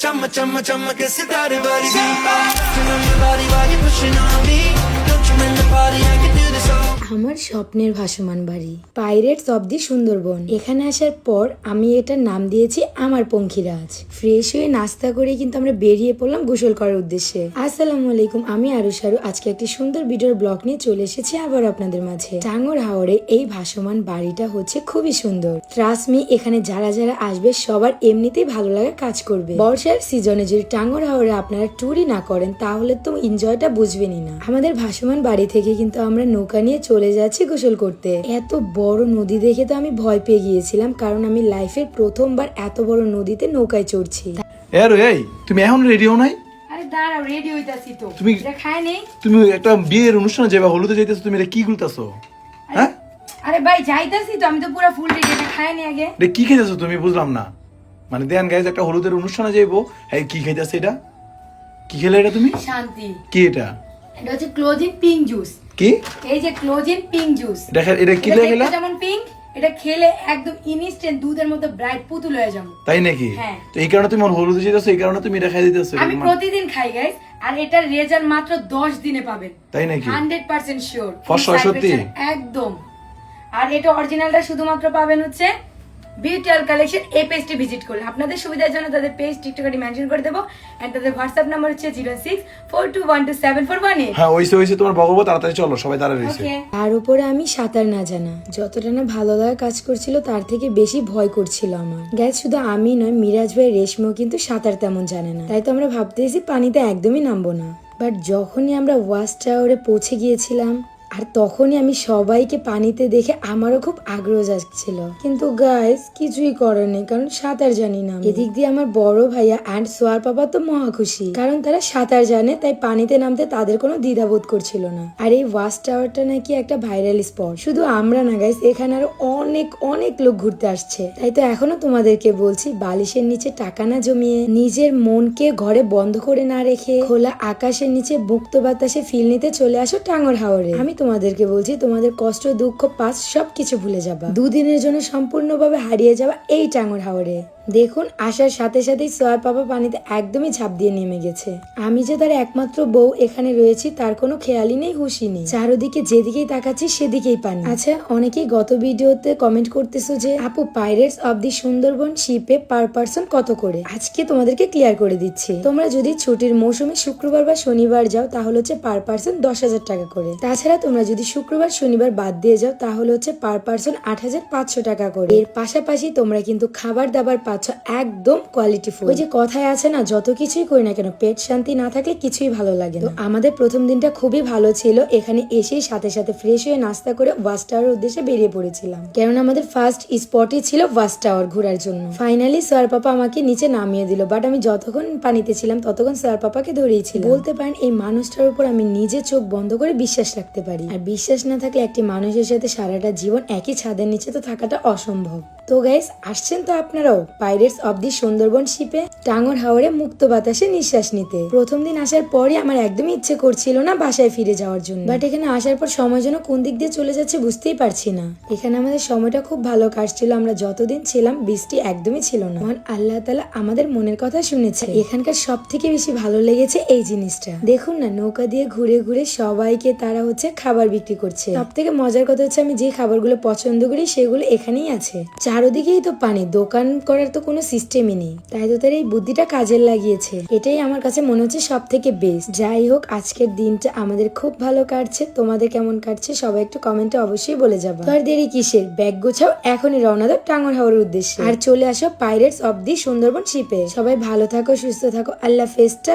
Chama chama chama ke sitare wali Somebody, somebody, why you pushing on me? Don't you mind the party, I can আমার স্বপ্নের ভাসমান বাড়ি। Pirates of the Sundarban. এখানে আসার পর আমি এটার নাম দিয়েছি আমার পঙ্খিরাজ। ফ্রেশ হয়ে নাস্তা করে কিন্তু আমরা বেরিয়ে পড়লাম গোসল করার উদ্দেশ্যে। আসসালামু আলাইকুম, আমি আরু সারু আজকে একটি সুন্দর ভিডিওর ব্লগ নিয়ে চলে এসেছি আবার আপনাদের মাঝে। টাঙ্গর হাওড়ে এই ভাসমান বাড়িটা হচ্ছে খুবই সুন্দর। ট্রাস্ট মি এখানে যারা যারা আসবে সবার এমনিতেই ভালো লাগা কাজ করবে। বর্ষার সিজনে যদি টাঙ্গর হাওড়ে আপনারা ট্যুরই না করেন, তাহলে তো এনজয়টা বুঝবেনই না। আমাদের ভাসমান বাড়ি থেকে কিন্তু আমরা নৌকা নিয়ে চলে যাচ্ছি গোসল করতে। এত বড় নদী দেখে তো আমি ভয় পেয়ে গিয়েছিলাম কারণ আমি লাইফের প্রথমবার এত বড় নদীতে নৌকায় চড়ছি। এই তুমি এখন রেডি হও নাই? দাঁড়াও রেডি হইতাছি তো। তুমি- এটা খায় নেই? তুমি একটা বিয়ের অনুষ্ঠানে যাবে হলুদে যাইতেছো তুমি এটা কি গুলতাছো? হ্যাঁ? আরে ভাই যাইতাছি তো আমি তো পুরো ফুল রেডি এটা খায় নি আগে। এটা কি খাইতেছো তুমি? বুঝলাম না। মানে দেন গাইজ একটা হলুদের অনুষ্ঠানে যাইবো। কি খাইতেছে এটা? কি খেলে এটা তুমি? শান্তি। কি এটা? এটা হচ্ছে ক্লোজিং পিঙ্ক জুস কি? এই যে ক্লোজিং পিঙ্ক জুস দেখেন এটা কি এটা খেলে যেমন পিঙ্ক এটা খেলে একদম ইনস্ট্যান্ট দুধের মতো ব্রাইট পুতুল হয়ে যাব। তাই নাকি? হ্যাঁ। তো এই কারণে তুমি হলুদ যেতেছো এই কারণে তুমি এটা খাই দিতেছো আমি প্রতিদিন খাই গাইস আর এটার রেজাল্ট মাত্র দশ দিনে পাবেন। তাই নাকি? হান্ড্রেড পার্সেন্ট শিওর ফর্সা সত্যি? একদম। আর এটা অরিজিনালটা শুধুমাত্র পাবেন হচ্ছে বিউটিয়াল কালেকশন এই পেজটি ভিজিট করলে আপনাদের সুবিধার জন্য তাদের পেজ টিকটকে মেনশন করে দেবো। এন্ড তাদের হোয়াটসঅ্যাপ নাম্বার হচ্ছে zero six four two one two seven four one eight. হ্যাঁ ওইসে ওইসে তোমার বগবো তাড়াতাড়ি চলো সবাই তাড়াতাড়ি রয়েছে। তার উপরে আমি সাঁতার না জানা যতটা না ভালো লাগা কাজ করছিল তার থেকে বেশি ভয় করছিল আমার। গ্যাস শুধু আমি নয় মিরাজ ভাই রেশমিও কিন্তু সাঁতার তেমন জানে না। তাই তো আমরা ভাবতেছি পানিতে একদমই নামবো না। বাট যখনই আমরা ওয়াশ টাওয়ারে পৌঁছে গিয়েছিলাম আর তখনই আমি সবাইকে পানিতে দেখে আমারও খুব আগ্রহ যাচ্ছিল কিন্তু গাইস কিছুই করার নেই, কারণ সাঁতার জানি না এদিক দিয়ে আমার বড় ভাইয়া অ্যান্ড সোয়ার পাপা তো মহা খুশি, কারণ তারা সাঁতার জানে, তাই পানিতে নামতে তাদের কোনো দ্বিধাবোধ করছিল না। আর এই ওয়াচ টাওয়ারটা নাকি একটা ভাইরাল স্পট শুধু আমরা না গাইস এখানে আরও অনেক অনেক লোক ঘুরতে আসছে। তাই তো এখনও তোমাদেরকে বলছি, বালিশের নিচে টাকা না জমিয়ে, নিজের মনকে ঘরে বন্ধ করে না রেখে, খোলা আকাশের নিচে মুক্ত বাতাসে ফিল নিতে চলে আসো টাঙ্গর হাওরে। আমি তোমাদেরকে বলছি, তোমাদের কষ্ট, দুঃখ পাত সব কিছু ভুলে যাবা। দুদিনের জন্য সম্পূর্ণভাবে হারিয়ে যাবা এই টাঙ্গর হাওরে। দেখুন, আসার সাথে সাথেই সোয়ার পাপা পানিতে একদমই ঝাঁপ দিয়ে নেমে গেছে। আমি যে তার একমাত্র বউ এখানে রয়েছি, তার কোনো খেয়ালই নেই হুশি নেই। চারোদিকে যেদিকেই তাকাচ্ছি, সেদিকেই পানি। আচ্ছা অনেকেই গত ভিডিওতে কমেন্ট করতেছো যে, আপু পাইরেটস অব দি সুন্দরবন শিপে পার পার্সন কত করে? আজকে তোমাদেরকে ক্লিয়ার করে দিচ্ছি। তোমরা যদি ছুটির মৌসুমে শুক্রবার বা শনিবার যাও, তাহলে হচ্ছে পার পার্সন দশ হাজার টাকা করে। তাছাড়া তোমরা যদি শুক্রবার, শনিবার বাদ দিয়ে যাও, তাহলে হচ্ছে পার পার্সন আট হাজার পাঁচশো টাকা করে। এর পাশাপাশি তোমরা কিন্তু খাবার দাবার পাচ্ছ একদম কোয়ালিটি ফুল ওই যে কথায় আছে না যত কিছুই করি না কেন পেট শান্তি না থাকলে কিছুই ভালো লাগে তো আমাদের প্রথম দিনটা খুবই ভালো ছিল এখানে এসেই সাথে সাথে ফ্রেশ হয়ে নাস্তা করে ওয়াচ টাওয়ার উদ্দেশ্যে বেরিয়ে পড়েছিলাম। কেননা আমাদের ফার্স্ট স্পটই ছিল ওয়াচ টাওয়ার ঘোরার জন্য। ফাইনালি স্যার পাপা আমাকে নিচে নামিয়ে দিল বাট আমি যতক্ষণ পানিতে ছিলাম ততক্ষণ স্যার পাপাকে ধরিয়েছিল বলতে পারেন এই মানুষটার উপর আমি নিজে চোখ বন্ধ করে বিশ্বাস রাখতে পারি। আর বিশ্বাস না থাকলে একটি মানুষের সাথে সারাটা জীবন একই ছাদের নিচে তো থাকাটা অসম্ভব। তো গাইস আসছেন তো আপনারাও পাইরেটস অব দি সুন্দরবন শিপে টাঙ্গর হাওড়ে মুক্ত বাতাসে নিঃশ্বাস নিতে। প্রথম দিন আসার পরই আমার একদমই ইচ্ছে করছিল না বাসায় ফিরে যাওয়ার জন্য। বাট এখানে আসার পর সময় যেন কোন দিক দিয়ে চলে যাচ্ছে বুঝতেই পারছি না। এখানে আমাদের সময়টা খুব ভালো কাটছিল, আমরা যতদিন ছিলাম বৃষ্টি একদমই ছিল না। মহান আল্লাহ তালা আমাদের মনের কথা শুনেছে। এখানকার সব থেকে বেশি ভালো লেগেছে এই জিনিসটা। দেখুন না, নৌকা দিয়ে ঘুরে ঘুরে সবাইকে তারা হচ্ছে খাবার বিক্রি করছে। সব থেকে মজার কথা হচ্ছে আমি যে খাবারগুলো পছন্দ করি সেগুলো এখানেই আছে। চারোদিকেই তো পানি, দোকান করার তো কোনো সিস্টেমই নেই। তাই তো তার এই বুদ্ধিটা কাজে লাগিয়েছে। এটাই আমার কাছে মনে হচ্ছে সব থেকে বেস্ট যাই হোক, আজকের দিনটা আমাদের খুব ভালো কাটছে। তোমাদের কেমন কাটছে সবাই একটু কমেন্টে অবশ্যই বলে যাবা। আর দেরি কিসের? ব্যাগ গোছাও, এখনই রওনা দাও টাঙ্গর হাওয়ার উদ্দেশ্যে। আর চলে আসো পাইরেটস অব দি সুন্দরবন শিপে সবাই ভালো থাকো, সুস্থ থাকো, আল্লাহ ফেস্টা